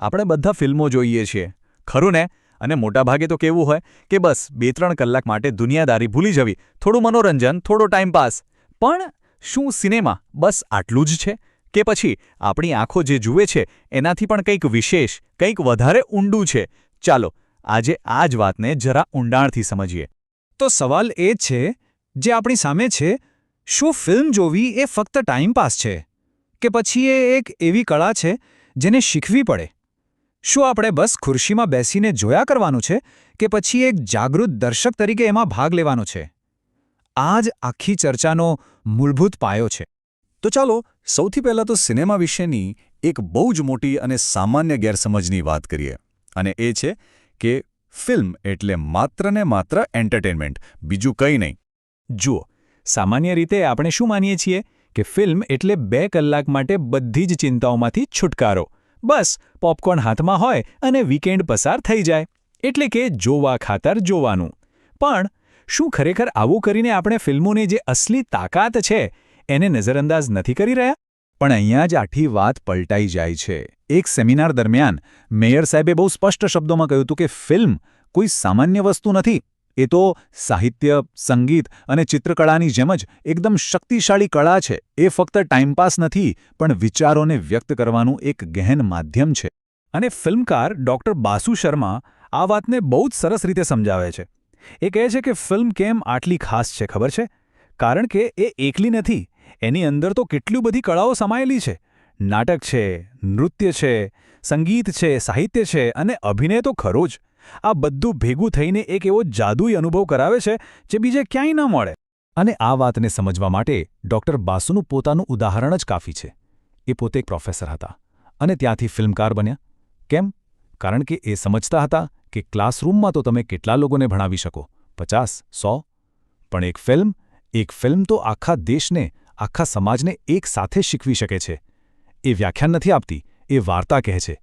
આપણે બધા ફિલ્મો જોઈએ છીએ. ખરું ને? અને મોટાભાગે તો કેવું હોય કે બસ બે ત્રણ કલાક માટે દુનિયાદારી ભૂલી જવી, થોડું મનોરંજન, થોડો ટાઈમ પાસ પણ શું સિનેમા બસ આટલું જ છે? કે પછી આપણી આંખો જે જુએ છે એનાથી પણ કંઈક વિશેષ, કંઈક વધારે ઊંડું છે? ચાલો, આજે આ જ વાતને જરા ઊંડાણથી સમજીએ. તો સવાલ એ જ છે, જે આપણી સામે છે, શું ફિલ્મ જોવી એ ફક્ત ટાઈમપાસ છે? કે પછી એ એક એવી કળા છે જેને શીખવી પડે? શું આપણે બસ ખુરશીમાં બેસીને જોયા કરવાનું છે કે પછી એક જાગૃત દર્શક તરીકે એમાં ભાગ લેવાનો છે? આ જ આખી ચર્ચાનો મૂળભૂત પાયો છે. તો ચાલો, સૌથી પહેલાં તો સિનેમા વિશેની એક બહુ જ મોટી અને સામાન્ય ગેરસમજની વાત કરીએ. અને એ છે કે ફિલ્મ એટલે માત્ર ને માત્ર એન્ટરટેનમેન્ટ, બીજું કંઈ નહીં. જુઓ, સામાન્ય રીતે આપણે શું માનીએ છીએ કે ફિલ્મ એટલે બે કલાક માટે બધી જ ચિંતાઓમાંથી છુટકારો. બસ, પોપકોર્ન હાથમાં હોય અને વીકેન્ડ પસાર થઈ જાય. એટલે કે જોવા ખાતર જોવાનું. પણ, શું ખરેખર આવું કરીને આપણે ફિલ્મોની જે અસલી તાકાત છે, એને નજરઅંદાજ નથી કરી રહ્યા? પણ અહીંયા જ આઠી વાત પલટાઈ જાય છે. એક સેમિનાર દરમિયાન મેયર સાહેબે બહુ સ્પષ્ટ શબ્દોમાં કહ્યું હતું કે ફિલ્મ કોઈ સામાન્ય વસ્તુ નથી. એ તો સાહિત્ય, સંગીત અને ચિત્રકળાની જેમ જ એકદમ શક્તિશાળી કળા છે. એ ફક્ત ટાઈમપાસ નથી, પણ વિચારોને વ્યક્ત કરવાનું એક ગહેન માધ્યમ છે. અને ફિલ્મકાર ડૉક્ટર બાસુ શર્મા આ વાતને બહુ જ સરસ રીતે સમજાવે છે. એ કહે છે કે ફિલ્મ કેમ આટલી ખાસ છે, ખબર છે? કારણ કે એ એકલી નથી, એની અંદર તો કેટલી બધી કળાઓ સમાયેલી છે. નાટક છે, નૃત્ય છે, સંગીત છે, સાહિત્ય છે અને અભિનય તો ખરો જ. આ બધું ભેગું થઈને એક એવો જાદુઈ અનુભવ કરાવે છે જે બીજે ક્યાંય ન મળે. અને આ વાતને સમજવા માટે ડૉક્ટર બાસુનું પોતાનું ઉદાહરણ જ કાફી છે. એ પોતે પ્રોફેસર હતા અને ત્યાંથી ફિલ્મકાર બન્યા. કેમ? કારણ કે એ સમજતા હતા કે ક્લાસરૂમમાં તો તમે કેટલા લોકોને ભણાવી શકો? પચાસ, સો? પણ એક ફિલ્મ એક ફિલ્મ તો આખા દેશને, આખા સમાજને એક સાથે શીખવી શકે છે. એ વ્યાખ્યાન નથી આપતી, એ વાર્તા કહે છે.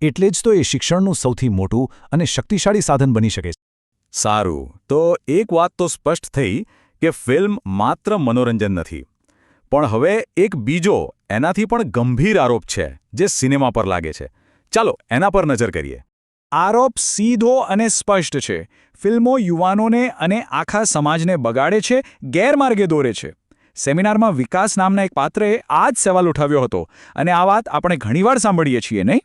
એટલે જ તો એ શિક્ષણનું સૌથી મોટું અને શક્તિશાળી સાધન બની શકે છે. સારું. તો એક વાત તો સ્પષ્ટ થઈ કે ફિલ્મ માત્ર મનોરંજન નથી. પણ હવે એક બીજો એનાથી પણ ગંભીર આરોપ છે જે સિનેમા પર લાગે છે. ચાલો એના પર નજર કરીએ. આરોપ સીધો અને સ્પષ્ટ છે. ફિલ્મો યુવાનોને અને આખા સમાજને બગાડે છે ગેરમાર્ગે દોરે છે. સેમિનારમાં વિકાસ નામના એક પાત્રએ આ જ સવાલ ઉઠાવ્યો હતો. અને આ વાત આપણે ઘણીવાર સાંભળીએ છીએ નહીં?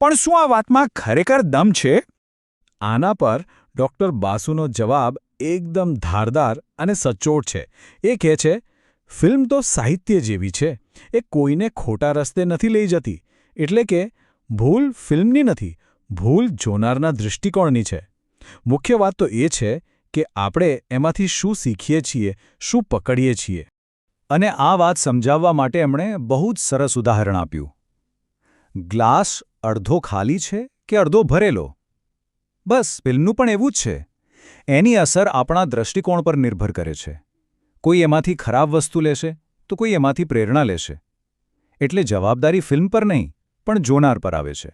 પણ શું આ વાતમાં ખરેખર દમ છે? આના પર ડૉક્ટર બાસુનો જવાબ એકદમ ધારદાર અને સચોટ છે. એ કહે છે, ફિલ્મ તો સાહિત્ય જેવી છે. એ કોઈને ખોટા રસ્તે નથી લઈ જતી. એટલે કે, ભૂલ ફિલ્મની નથી, ભૂલ જોનારના દૃષ્ટિકોણની છે. મુખ્ય વાત તો એ છે કે આપણે એમાંથી શું શીખીએ છીએ, શું પકડીએ છીએ. અને આ વાત સમજાવવા માટે એમણે બહુ જ સરસ ઉદાહરણ આપ્યું. ગ્લાસ અડધો ખાલી છે કે અડધો ભરેલો? બસ ફિલ્મનું પણ એવું જ છે. એની અસર આપણા દ્રષ્ટિકોણ પર નિર્ભર કરે છે. કોઈ એમાંથી ખરાબ વસ્તુ લેશે, તો કોઈ એમાંથી પ્રેરણા લેશે. એટલે જવાબદારી ફિલ્મ પર નહીં, પણ જોનાર પર આવે છે.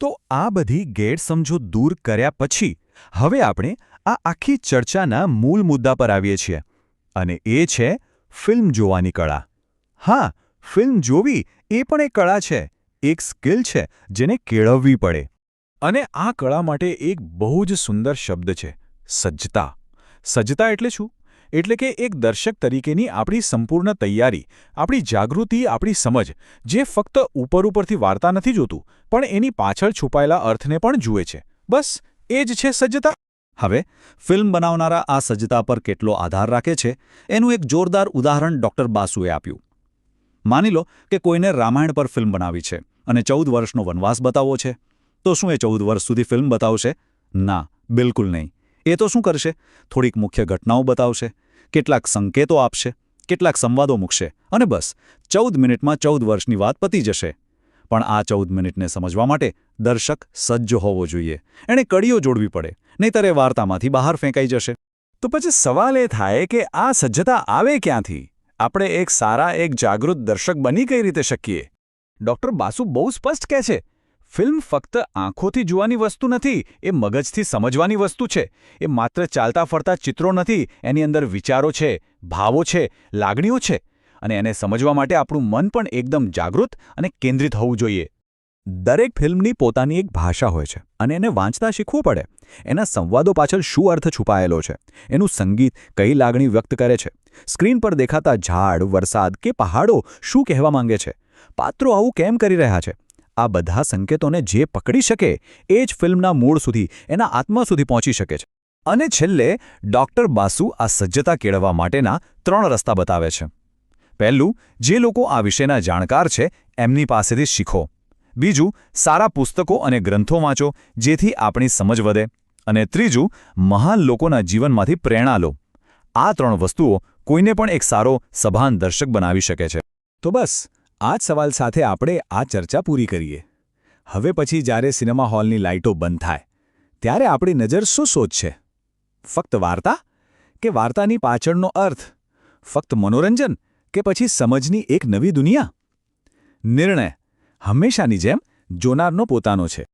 તો આ બધી ગેરસમજો દૂર કર્યા પછી, હવે આપણે આ આખી ચર્ચાના મૂળ મુદ્દા પર આવીએ છીએ. અને એ છે ફિલ્મ જોવાની કળા. હા, ફિલ્મ જોવી એ પણ એક કળા છે. એક સ્કિલ છે જેને કેળવવી પડે. અને આ કળા માટે એક બહુ જ સુંદર શબ્દ છે, સજ્જતા. સજ્જતા એટલે શું? એટલે કે એક દર્શક તરીકેની આપણી સંપૂર્ણ તૈયારી, આપણી જાગૃતિ, આપણી સમજ, જે ફક્ત ઉપર ઉપરથી વાર્તા નથી જોતું, પણ એની પાછળ છુપાયેલા અર્થને પણ જુએ છે. બસ, એ જ છે સજ્જતા. હવે, ફિલ્મ બનાવનારા આ સજ્જતા પર કેટલો આધાર રાખે છે, એનું એક જોરદાર ઉદાહરણ ડૉક્ટર બાસુએ આપ્યું. માની લો કે કોઈને રામાયણ પર ફિલ્મ બનાવી છે અને ચૌદ વર્ષનો વનવાસ બતાવવો છે. તો શું એ ચૌદ વર્ષ સુધી ફિલ્મ બતાવશે? ના, બિલકુલ નહીં. એ તો શું કરશે? થોડીક મુખ્ય ઘટનાઓ બતાવશે, કેટલાક સંકેતો આપશે, કેટલાક સંવાદો મૂકશે અને બસ, ચૌદ મિનિટમાં ચૌદ વર્ષની વાત પતી જશે. પણ આ ચૌદ મિનિટને સમજવા માટે દર્શક સજ્જ હોવો જોઈએ. એણે કડીઓ જોડવી પડે, નહીંતર એ વાર્તામાંથી બહાર ફેંકાઈ જશે. તો પછી સવાલ એ થાય કે આ સજ્જતા આવે ક્યાંથી? આપણે એક સારા, એક જાગૃત દર્શક બની કઈ રીતે શકીએ? ડૉક્ટર બાસુ બહુ સ્પષ્ટ કહે છે, ફિલ્મ ફક્ત આંખોથી જોવાની વસ્તુ નથી, એ મગજથી સમજવાની વસ્તુ છે. એ માત્ર ચાલતા ફરતા ચિત્રો નથી, એની અંદર વિચારો છે, ભાવો છે, લાગણીઓ છે. અને એને સમજવા માટે આપણું મન પણ એકદમ જાગૃત અને કેન્દ્રિત હોવું જોઈએ. દરેક ફિલ્મની પોતાની એક ભાષા હોય છે અને એને વાંચતા શીખવું પડે. એના સંવાદો પાછળ શું અર્થ છુપાયેલો છે? એનું સંગીત કઈ લાગણી વ્યક્ત કરે છે? સ્ક્રીન પર દેખાતા ઝાડ, વરસાદ કે પહાડો શું કહેવા માંગે છે? પાત્રો આવું કેમ કરી રહ્યા છે? આ બધા સંકેતોને જે પકડી શકે એ જ ફિલ્મના મૂળ સુધી, એના આત્મા સુધી પહોંચી શકે છે. અને છેલ્લે, ડોક્ટર બાસુ આ સજ્જતા કેળવવા માટેના ત્રણ રસ્તા બતાવે છે. પહેલું, જે લોકો આ વિષયના જાણકાર છે, એમની પાસેથી શીખો. બીજું, સારા પુસ્તકો અને ગ્રંથો વાંચો, જેથી આપણી સમજ વધે. અને ત્રીજું, મહાન લોકોના જીવનમાંથી પ્રેરણા લો. આ ત્રણ વસ્તુઓ કોઈને પણ એક સારો સભાન દર્શક બનાવી શકે છે. તો બસ, આ જ સવાલ સાથે આપણે આ ચર્ચા પૂરી કરીએ. હવે પછી જ્યારે સિનેમા હોલની લાઇટો બંધ થાય, ત્યારે આપણી નજર શું શોધશે? ફક્ત વાર્તા? કે વાર્તાની પાછળનો અર્થ? ફક્ત મનોરંજન? કે પછી સમજની એક નવી દુનિયા? નિર્ણય. હંમેશાની જેમ જોનારનો પોતાનો છે.